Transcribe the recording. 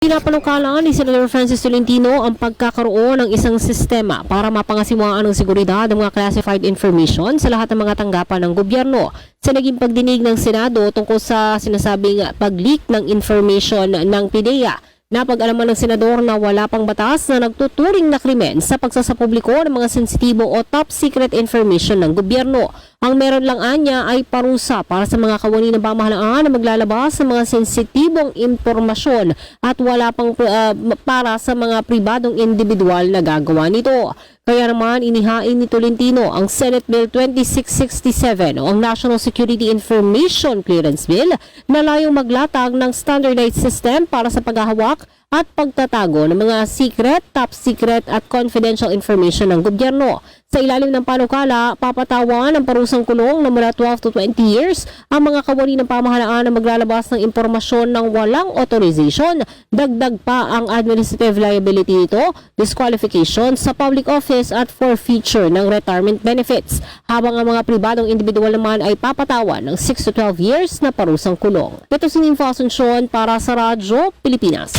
Pinapanukalan ni Senator Francis Tolentino ang pagkakaroon ng isang sistema para mapangasiwaan ng seguridad ng mga classified information sa lahat ng mga tanggapan ng gobyerno. Sa naging pagdinig ng Senado tungkol sa sinasabing pag-leak ng information ng PIDEA, Napag-alaman ng senador na wala pang batas na nagtuturing na krimen sa pagsasapubliko ng mga sensitibo o top secret information ng gobyerno. Ang meron lang anya ay parusa para sa mga kawani ng pamahalaan na maglalabas ng mga sensitibong impormasyon at wala pang uh, para sa mga pribadong individual na gagawa nito. Kaya naman inihain ni Tolentino ang Senate Bill 2667 o ang National Security Information Clearance Bill na layong maglatag ng standardized system para sa paghahawak at pagtatago ng mga secret, top secret at confidential information ng gobyerno. Sa ilalim ng panukala, papatawan ng parusang kulong na mula 12 to 20 years ang mga kawani ng pamahalaan na maglalabas ng impormasyon ng walang authorization. Dagdag pa ang administrative liability nito, disqualification sa public office at forfeiture ng retirement benefits. Habang ang mga pribadong individual naman ay papatawan ng 6 to 12 years na parusang kulong. Ito si Ninfa Asuncion para sa Radyo Pilipinas.